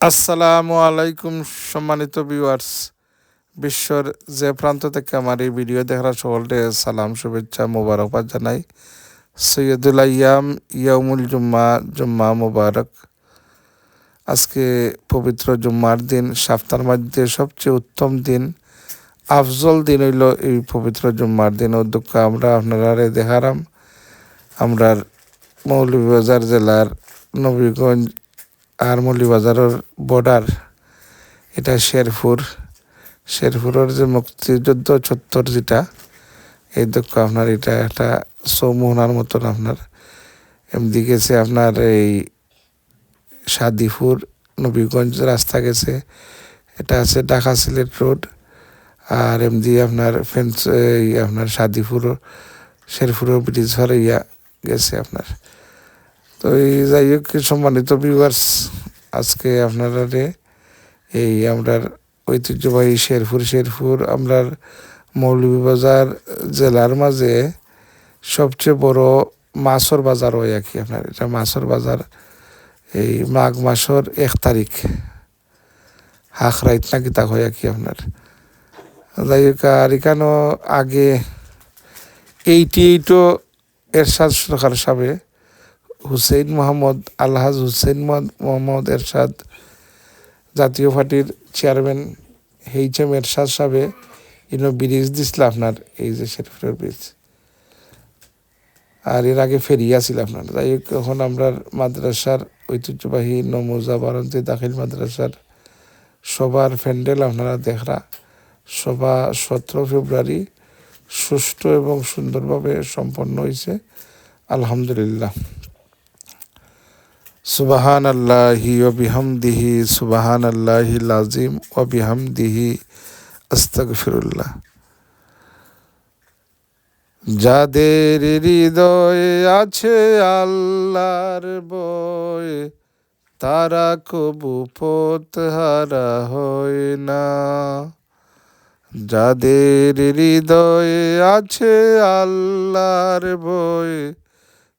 আসসালামু আলাইকুম, সম্মানিত ভিউয়ার্স বিশ্বর যে প্রান্ত থেকে আমার এই ভিডিও দেখার সকলকে সালাম, শুভেচ্ছা, মোবারকবাদ জানাই। সৈয়দুল আয়াম ইয়ামুল জুম্মা জুম্মা মোবারক। আজকে পবিত্র জুম্মার দিন সপ্তাহের মধ্যে সবচেয়ে উত্তম দিন, আফজল দিন হইল এই পবিত্র জুম্মার দিন। দুঃখ আমরা আপনারা দেখারাম। আমরার মৌলভীবাজার জেলার নবীগঞ্জ আর মৌলিবাজারের বর্ডার এটা শেরপুর। শেরপুরের যে মুক্তিযুদ্ধ চত্বর যেটা, এই দক্ষ আপনার এটা একটা চৌমোহনার মতন আপনার। এমদি গেছে আপনার এই সাদিপুর, নবীগঞ্জ রাস্তা গেছে। এটা আছে ঢাকা সিলেট রোড। আর এমদি আপনার ফেন্স, এই আপনার সাদিপুর, শেরপুরের ব্রিজ হরে ইয়া গেছে আপনার। তো এই যাই হোক, সম্মানিত ভিউয়ার্স আজকে আপনারা এই আমরার ঐতিহ্যবাহী শেরপুর শেরপুর আমরার মৌলভীবাজার জেলার মাঝে সবচেয়ে বড় মাছর বাজার হয় আর কি আপনার। এটা মাছর বাজার এই মাঘ মাসর এক তারিখ। হাঁক রাইত না কিতা হয় আর কি আপনার। যাই হোক, আর এখানেও আগে এইটি এইটো এরশাদ সরকার সাহেব হুসেইন মোহাম্মদ, আলহাজ হুসেইন মোহাম্মদ এরশাদ জাতীয় পার্টির চেয়ারম্যান এইচ এম এরশাদ সাহেবে, ইনো ব্রিজ দিছিল আপনার, এই যে শেরপুরের ব্রিজ আর এর আগে ফেরিয়া ছিল আপনার। হোক, এখন আমরা মাদ্রাসার ঐতিহ্যবাহী নমুজা বারন্তি দাখিল মাদ্রাসার সবার প্যান্ডেল আপনারা দেখরা। সভা সতেরো ফেব্রুয়ারি সুষ্ঠু এবং সুন্দরভাবে সম্পন্ন হয়েছে আলহামদুলিল্লাহ। সুবাহান আল্লাহি ও বিহামদিহি সুবাহান আল্লাহি লাজিম ও বিহামদিহি, আস্তগফিরুল্লাহ। যাদের হৃদয়ে আছে আল্লাহর বয় তারা কবু হারা হয় না। যাদের হৃদয়ে আছে আল্লাহর বয়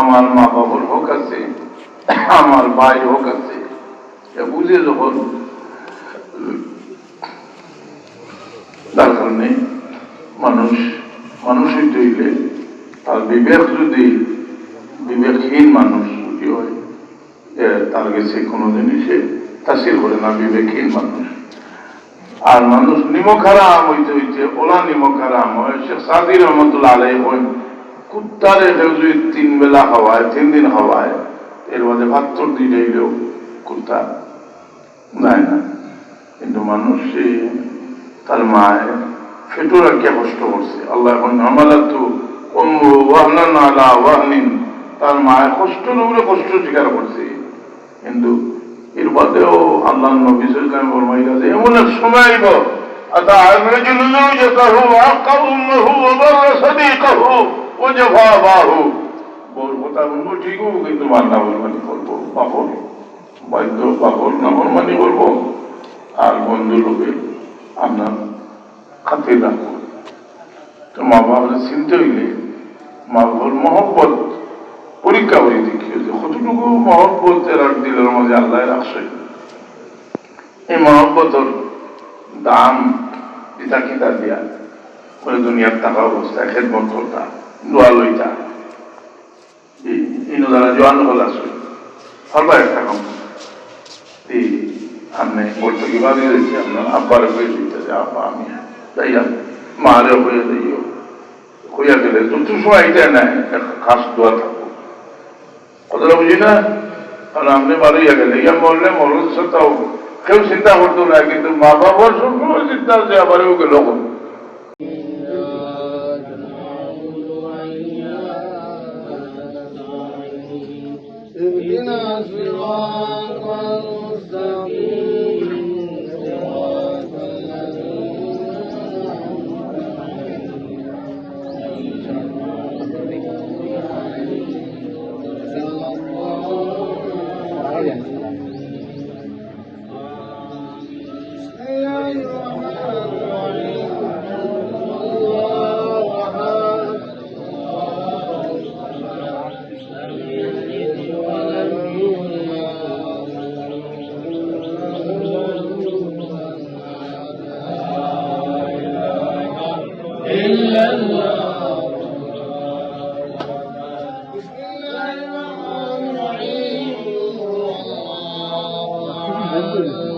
আমার মা বাবার হোক আছে, আমার ভাই হোক আছে বুঝে যখন তার কারণে মানুষ মানুষ হইতে তার বিবেক যদি, বিবেকহীন মানুষ যদি হয় তার কাছে কোনো জিনিসে তাসির করে না, বিবেকহীন মানুষ। আর মানুষ নিমক হারাম হইতে হইতে, ওলা নিমক হারাম হয় সে সাদি রহমতুল্লাহ আলাই হয় কুত্তারে কেউ যদি তিন বেলা খাওয়ায় তিন দিন খাওয়ায় এর মধ্যে ভাত্তর দিয়ে যাইলেও কুত্তা নাই না কিন্তু মানুষ সে তার মায়ের ফেটো রাখিয়া কষ্ট করছে আল্লাহ এখন আমালা তো ওয়াহনান আলা ওয়াহনিন তার মায়ের কষ্ট উপরে কষ্ট স্বীকার করছে কিন্তু এর বাদেও আল্লাহ নবী সাল্লাম ফরমাইলা যে এমন এক সময় আইব আতা الرجل زوجته وعق امه وبر صديقه ওজফা বাহু বোর কথা বলব ঠিকও কিন্তু মার নাফরমানি করব পাপন, বাধ্য পাপন নাফরমানি করব আর বন্ধু লোকের আপনার খাতে রাখব। তো মা বাবার চিনতে হইলে, মা বাবার মহব্বত পরীক্ষা করে দেখিয়েছে কতটুকু মহব্বত এরার দিলের মাঝে আল্লাহ রাখছে এই মহব্বতর দাম পিতা কিতা দিয়া, করে দুনিয়ার টাকা অবস্থা খেদমত করতাম দোয়া লইতা। এই দ্বারা জোয়ান হল আসলে সর্বা একটা কম আমি বলতে রয়েছে আপনার আব্বার হয়ে দিতে যে আব্বা আমি তাই মারে হয়ে দিও হইয়া গেলে যত সময় এটা নেয় খাস দোয়া থাকব। কথাটা বুঝি না? আর আপনি বাড়িয়া গেলে, ইয়া মরলে মরণ তাও কেউ চিন্তা করতো না, কিন্তু মা বাবার সবসময় চিন্তা যে আবারও গেল اهدنا الصراط antes.